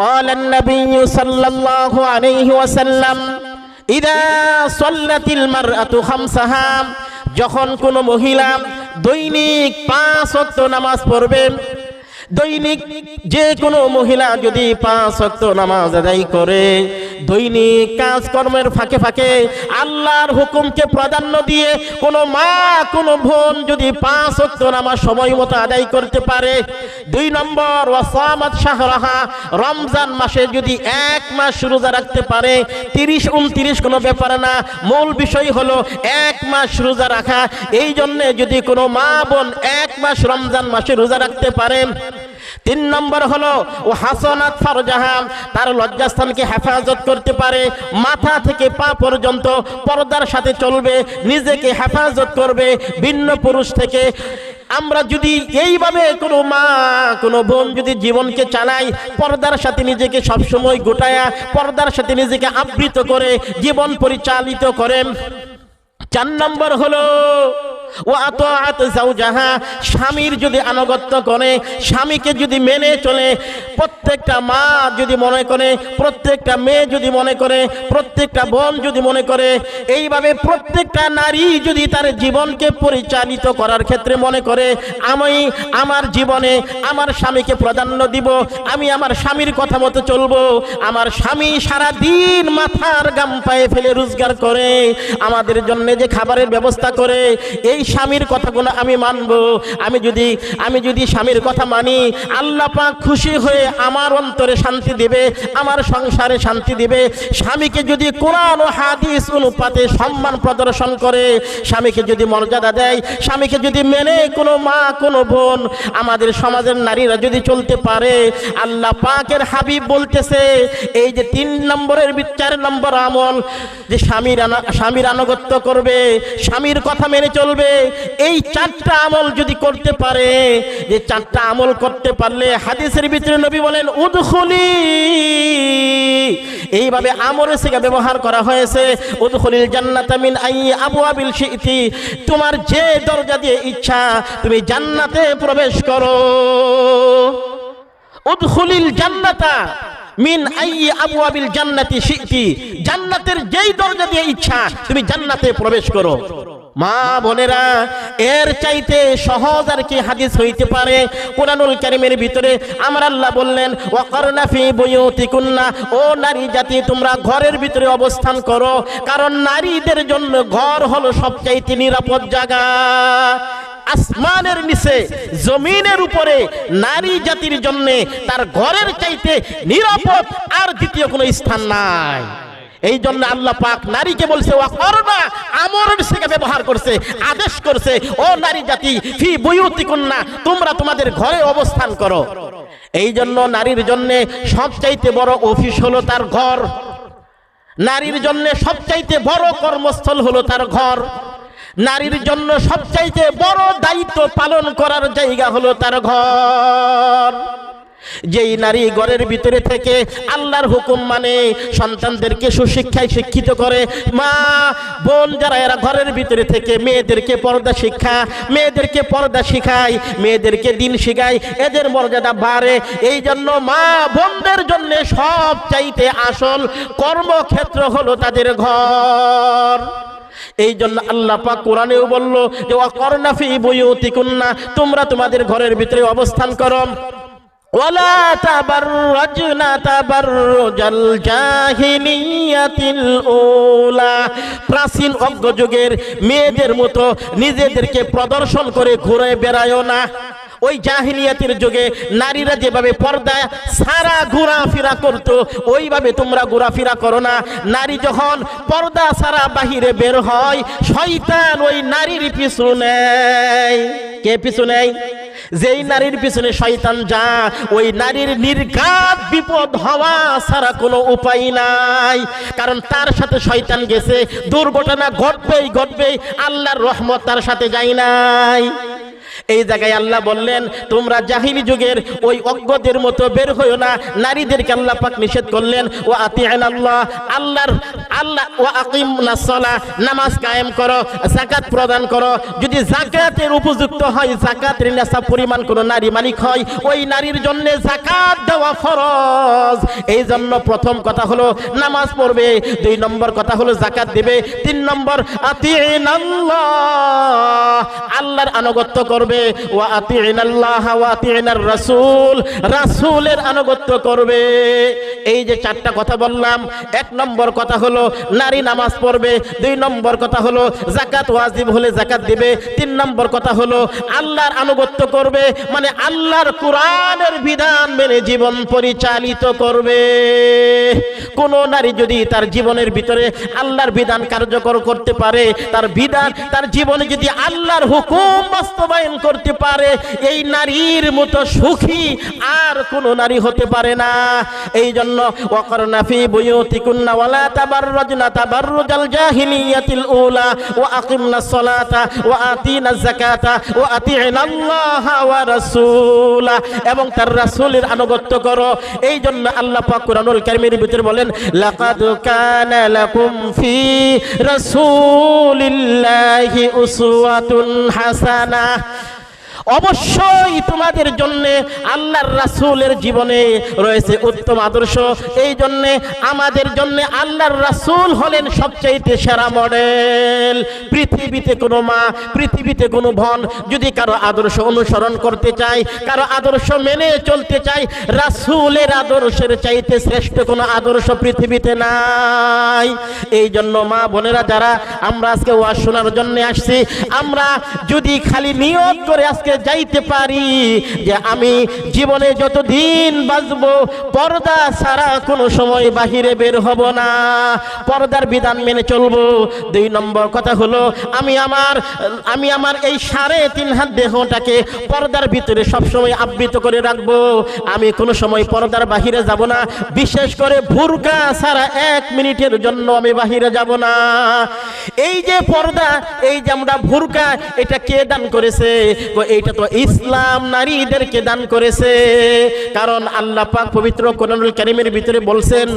قال النبي صلى الله عليه وسلم إذا صلت المرأة خمسها যখন কোনো মহিলা দৈনিক পাঁচ ওয়াক্ত নামাজ পড়বে দৈনিক যে কোনো মহিলা যদি পাঁচ ওয়াক্ত নামাজ আদায় করে দৈনিক কাজকর্মের ফাঁকে ফাঁকে আল্লাহর হুকুমকে প্রাধান্য দিয়ে কোনো মা, কোনো বোন যদি পাঁচ ওয়াক্ত নামাজ সময় মতো আদায় করতে পারে, দুই নম্বর, ওয়াসামাত শাহরাহা, রমজান মাসে যদি এক মাস রোজা রাখতে পারে, তিরিশ উনত্রিশ কোনো ব্যাপার না, মূল বিষয় হলো এক মাস রোজা রাখা। এই জন্যে যদি কোনো মা, বোন এক মাস রমজান মাসে রোজা রাখতে পারে তিন নম্বর হলো, ও হাসনাত ফারজাহান, তার লজ্জাস্থানকে হেফাজত করতে পারে, মাথা থেকে পা পর্যন্ত পর্দার সাথে চলবে, নিজেকে হেফাজত করবে, ভিন্ন পুরুষ থেকে। আমরা যদি এইভাবে কোনো মা, কোনো বোন যদি জীবনকে চালাই পর্দার সাথে নিজেকে সবসময় গোটায়া, পর্দার সাথে নিজেকে আবৃত করে, জীবন পরিচালিত করেন চার নম্বর হলো ও স্বামীর যদি আনুগত্য করে, স্বামীকে যদি মেনে চলে, প্রত্যেকটা মা যদি মনে করে, প্রত্যেকটা মেয়ে যদি মনে করে, প্রত্যেকটা বোন যদি মনে করে, এইভাবে প্রত্যেকটা নারী যদি তার জীবনকে পরিচালিত করার ক্ষেত্রে মনে করে, আমি আমার জীবনে আমার স্বামীকে প্রাধান্য দিব, আমি আমার স্বামীর কথা মতো চলবো, আমার স্বামী সারা দিন মাথার গাম পায়ে ফেলে রোজগার করে, আমাদের জন্য যে খাবারের ব্যবস্থা করে, এই স্বামীর কথাগুলো আমি মানবো। আমি যদি আমি যদি স্বামীর কথা মানি, আল্লাহ পাক খুশি হয়ে আমার অন্তরে শান্তি দিবে, আমার সংসারে শান্তি দিবে। স্বামীকে যদি কোরআন ও হাদিস অনুপাতে সম্মান প্রদর্শন করে, স্বামীকে যদি মর্যাদা দেয়, স্বামীকে যদি মেনে কোনো মা, কোনো বোন, আমাদের সমাজের নারীরা যদি চলতে পারে, আল্লাহ পাকের হাবিব বলতেছে, এই যে তিন নম্বরের চার নম্বর আমল, যে স্বামীর স্বামীর আনুগত্য করবে, স্বামীর কথা মেনে চলবে এই চারটা আমল যদি করতে পারে, যে চারটা আমল করতে পারলে হাদিসের ভিতরে নবী বলেন, উদখুলি। এইভাবে আমরের থেকে ব্যবহার করা হয়েছে, উদখুলিল জান্নাতা মিন আই আবওয়াবিল শিইতি তোমার যে দরজা দিয়ে ইচ্ছা, তুমি জান্নাতে প্রবেশ করো। উদখুলিল জান্নাতা মিন আই আবওয়াবিল জান্নাতি শিইতি জান্নাতের যেই দরজা দিয়ে ইচ্ছা, তুমি জান্নাতে প্রবেশ করো। মা বোনেরা, এর চাইতে সহজ আর কি হাদিস হইতে পারে? কোরআনুল কারিমের ভিতরে আমার আল্লাহ বললেন, ওয়াকারনা ফি বুয়ুতিকুন্না ও নারী জাতি, তোমরা ঘরের ভিতরে অবস্থান করো, কারণ নারীদের জন্য ঘর হলো সবচাইতে নিরাপদ জায়গা। আসমানের নিচে, জমিনের উপরে নারী জাতির জন্য তার ঘরের চাইতে নিরাপদ আর দ্বিতীয় কোনো স্থান নাই। এই জন্য আল্লাহ পাক নারীকে বলছে, ওয়া করবা আমরের থেকে ব্যবহার করছে, আদেশ করছে, ও নারী জাতি, ফি বুয়ুতিকুন্না, তোমরা তোমাদের ঘরে অবস্থান করো। এই জন্য নারীর জন্য সবচাইতে বড় অফিস হলো তার ঘর। নারীর জন্য সবচাইতে বড় কর্মস্থল হলো তার ঘর। নারীর জন্য সবচাইতে বড় দায়িত্ব পালন করার জায়গা হলো তার ঘর। যেই নারী ঘরের ভিতরে থেকে আল্লাহর হুকুম মানে সন্তানদেরকে সুশিক্ষায় শিক্ষিত করে, মা, বোন যারা, এরা ঘরের ভিতরে থেকে মেয়েদেরকে পর্দা শিক্ষা, মেয়েদেরকে পর্দা শিখায়, মেয়েদেরকে দিন শিখায়, এদের মর্যাদা বাড়ে। এই জন্য মা, বোনদের জন্য সব চাইতে আসল কর্মক্ষেত্র হলো তাদের ঘর। এই জন্য আল্লাহ পাক কোরআনেও বলল যে ওয়াকরনা ফি বুয়ুতিকুন্না তোমরা তোমাদের ঘরের ভিতরে অবস্থান করো। প্রাচীন অজ্ঞযুগের মেয়েদের মতো নিজেদেরকে প্রদর্শন করে ঘুরে বেড়ায়ও না। ওই জাহিলিয়াতের যুগে নারীরা যেভাবে পর্দা সারা ঘোরাফেরা করতো, ওইভাবে তোমরা ঘোরাফেরা করো না। নারী যখন পর্দা সারা বাহিরে বের হয়, শয়তান ওই নারীর পিছু নেয়। কে পিছু নেয় যেই নারীর পিছনে শয়তান যা, ওই নারীর নির্ঘাত বিপদ হওয়া ছাড়া কোনো উপায় নাই। কারণ তার সাথে শয়তান গেছে, দুর্ঘটনা ঘটবেই ঘটবেই আল্লাহর রহমত তার সাথে যায় নাই। এই জায়গায় আল্লাহ বললেন, তোমরা জাহিলি যুগের ওই অজ্ঞদের মতো বের হইও না। নারীদেরকে আল্লাহ পাক নিষেধ করলেন ও আতি আল্লাহ আল্লাহর আল্লাহ নামাজ কায়েম করো, যাকাত প্রদান করো। যদি জাকাতের উপযুক্ত হয়, যাকাতের নেশাব পরিমাণ কোনো নারী মালিক হয়, ওই নারীর জন্য জাকাত দেওয়া ফরজ। এই জন্য প্রথম কথা হলো নামাজ পড়বে, দুই নম্বর কথা হলো জাকাত দেবে, তিন নম্বর আল্লাহর আনুগত্য করবে, ওয়া আল্লাহ ওয়া রাসূল রাসূলের আনুগত্য করবে। এই যে চারটা কথা বললাম, এক নম্বর কথা হলো নারী নামাজ পড়বে। দুই নম্বর কথা হলো জাকাত ওয়াজিব হলে জাকাত দিবে। তিন নম্বর কথা হলো আল্লাহর আনুগত্য করবে। মানে আল্লাহর কোরআনের বিধান মেনে জীবন পরিচালিত করবে। কোন নারী যদি তার জীবনের ভিতরে আল্লাহর বিধান কার্যকর করতে পারে, তার বিধান, তার জীবনে যদি আল্লাহর হুকুম বাস্তবায়ন করতে পারে, এই নারীর মতো সুখী আর কোন নারী হতে পারে না। এই জন্য ওয়ালা তাবাররুজাল জাহিলিয়াতিল উলা ওয়া ওয়া যাকাতা ওয়া ওয়া রাসূলা। এবং তার রাসূলের আনুগত্য করো। এই জন্য আল্লাহ পাক কুরআনুল কারীমের ভিতরে বলেন লাকাদ কানা লাকুম ফি রাসূলিল্লাহি উসওয়াতুন হাসানাহ অবশ্যই তোমাদের জন্য আল্লাহর রাসূলের জীবনে রয়েছে উত্তম আদর্শ। এই জন্য আমাদের জন্য আল্লাহর রাসূল হলেন সবচাইতে সেরা মডেল। পৃথিবীতে কোনো মা, পৃথিবীতে কোনো বোন যদি কারও আদর্শ অনুসরণ করতে চায়, কারও আদর্শ মেনে চলতে চায়, রাসূলের আদর্শের চাইতে শ্রেষ্ঠ কোনো আদর্শ পৃথিবীতে নাই। এই জন্য মা বোনেরা, যারা আমরা আজকে ওয়াজ শোনার জন্য আসছি, আমরা যদি খালি নিয়ত করে আজকে যাইতে পারি যে আমি জীবনে যতদিন বাঁচব, পর্দা ছাড়া কোনো সময় বাহিরে বের হব না। পর্দার বিধান মেনে চলবো। দুই নম্বর কথা হলো, আমি আমার আমি আমার এই সাড়ে তিন হাত দেহটাকে পর্দার ভিতরে সবসময় আবৃত করে রাখব। আমি কোনো সময় পর্দার বাহিরে যাব না। বিশেষ করে ভুরকা ছাড়া এক মিনিটের জন্য আমি বাহিরে যাব না। এই যে পর্দা, এই যে আমরা ভুরকা, এটা কে দান করেছে? এইটা তো ইসলাম নারীদেরকে দান করেছে। কারণ আল্লাহ পাক পবিত্র কোরআনুল কারীমের ভিতরে বলছেন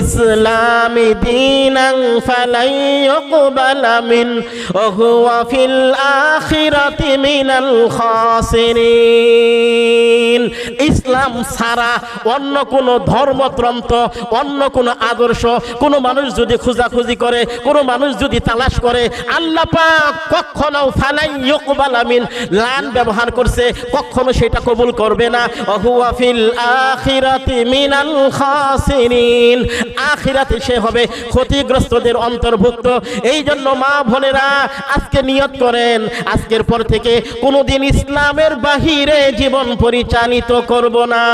ইসলামি দীনান ফালাই ইউকবালা মিন, ওয়া ফিল আখিরাতি মিনাল খাসিরিন। ইসলাম ছাড়া অন্য কোন ধর্মগ্রন্থ, অন্য কোন আদর্শ, কোন মানুষ যদি খোঁজাখুঁজি করে, কোন মানুষ যদি তালাশ করে, আল্লাহ পাক কখনো ফালাই ইউকবাল আমিন লান ব্যবহার করছে, কখনো সেটা কবুল করবে না। হুয়া ফিল আখিরাতি মিনাল খাসিরিন। আখিরাতে সে হবে ক্ষতিগ্রস্তদের অন্তর্ভুক্ত। এই জন্য মা বোনেরা, আজকে নিয়ত করেন, আজকের পর থেকে কোনোদিন ইসলামের বাহিরে জীবন পরিচালিত করব না।